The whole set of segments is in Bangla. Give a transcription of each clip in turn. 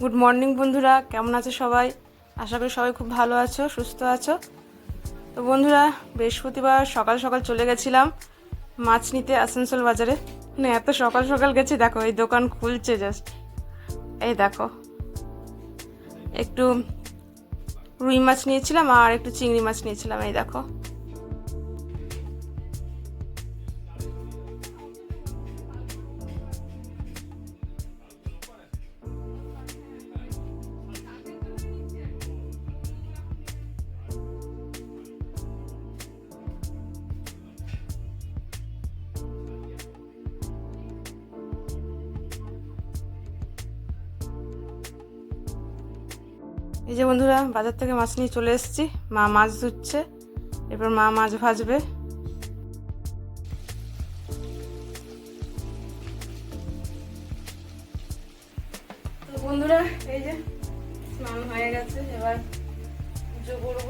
গুড মর্নিং বন্ধুরা। কেমন আছো সবাই? আশা করি সবাই খুব ভালো আছো, সুস্থ আছো। তো বন্ধুরা, বৃহস্পতিবার সকাল সকাল চলে গেছিলাম মাছ নিতে আসানসোল বাজারে। না এত সকাল সকাল গেছি, দেখো, এই দোকান খুলছে জাস্ট এই দেখো, একটু রুই মাছ নিয়েছিলাম আর একটু চিংড়ি মাছ নিয়েছিলাম, এই দেখো। এই যে বন্ধুরা, বাজার থেকে মাছ নিয়ে চলে এসেছি। মা মাছ ধুচ্ছে, এরপর মা মাছ ভাজবে। বন্ধুরা, এই যে স্নান হয়ে গেছে, এবার পুজো করব।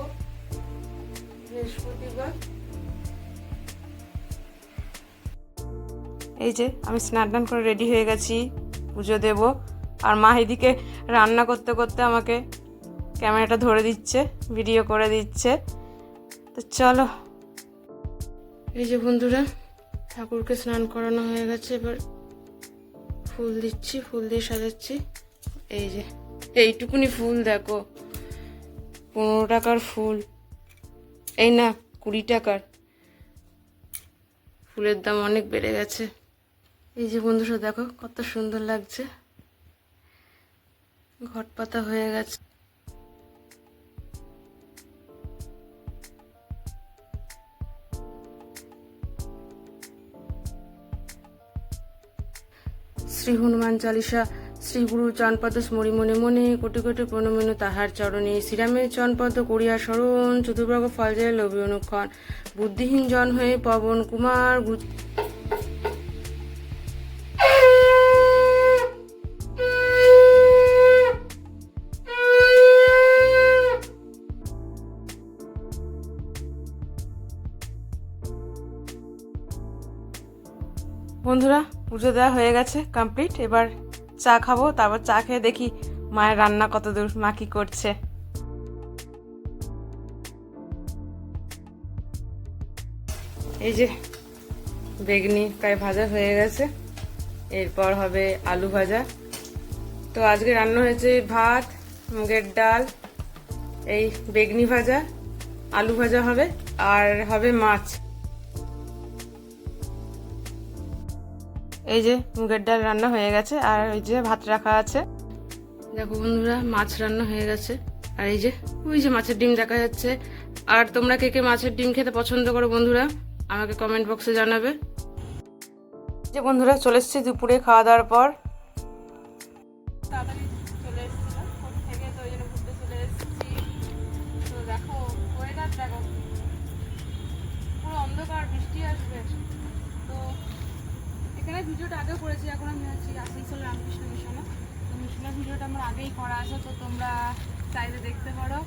বৃহস্পতিবার। এই যে আমি স্নান টান করে রেডি হয়ে গেছি, পুজো দেব। আর মা এদিকে রান্না করতে করতে আমাকে ক্যামেরাটা ধরে দিচ্ছে ভিডিও করে দিচ্ছে। তো চলো। এই যে বন্ধুরা, ঠাকুরকে স্নান করানো হয়ে গেছে, এবার ফুল দিচ্ছি, ফুল দিয়ে সাজাচ্ছি। এই যে, এইটুকুনি ফুল দেখো, পনেরো টাকার ফুল। এই না, কুড়ি টাকার। ফুলের দাম অনেক বেড়ে গেছে। এই যে বন্ধুরা, দেখো কত সুন্দর লাগছে। ঘট পাতা হয়ে গেছে। শ্রী হনুমান চালিসা, শ্রী গুরু চনপদ স্মরি মনে মনে, কোটি কোটি প্রণমেনু তাহার চরণে শ্রীরামের চনপদ করিয়া স্মরণ চতুর্বর্গ ফল যায় লোভী অনুক্ষণ। বুদ্ধিহীন জন হয়ে পবন কুমার বন্ধুরা পুজো দেওয়া হয়ে গেছে কমপ্লিট এবার চা খাব, তারপর চা খেয়ে দেখি মায়ের রান্না কত দূর, মা কি করছে। এই যে বেগনি প্রায় ভাজা হয়ে গেছে, এরপর হবে আলু ভাজা। তো আজকে রান্না হয়েছে ভাত, মুগের ডাল, এই বেগনি ভাজা, আলু ভাজা হবে, আর হবে মাছ। এই যে মুগের ডাল রান্না হয়ে গেছে আর ওই যে ভাত রাখা আছে। দেখো বন্ধুরা মাছ রান্না হয়ে গেছে। আর এই যে ওই যে মাছের ডিম দেখা যাচ্ছে। আর তোমরা কে কে মাছের ডিম খেতে পছন্দ করো বন্ধুরা আমাকে কমেন্ট বক্সে জানাবে। যে বন্ধুরা চলে এসেছি দুপুরে খাওয়া দাওয়ার পর। মিশনের ভিডিওটা আগেও করেছি, এখন আমি হচ্ছি আসানসোল রামকৃষ্ণ মিশনে। তো মিশনের ভিডিওটা আমার আগেই করা আছে, তো তোমরা চাইলে দেখতে পারো।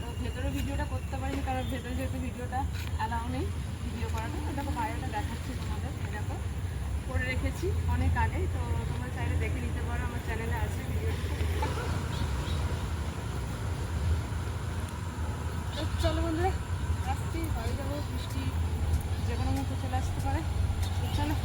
তো ভেতরে ভিডিওটা করতে পারিনি, কারণ ভেতরে যেহেতু ভিডিওটা অ্যালাউ নেই ভিডিও করাটা, তো দেখো বাইরেটা দেখাচ্ছি তোমাদের দেখো। করে রেখেছি অনেক আগে, তো তোমরা চাইলে দেখে নিতে পারো, আমার চ্যানেলে আছে ভিডিওটা তো চলো বন্ধুরা, আসছি, বাড়ি যাব, বৃষ্টি যে কোনো মতো চলে আসতে পারে। চলো।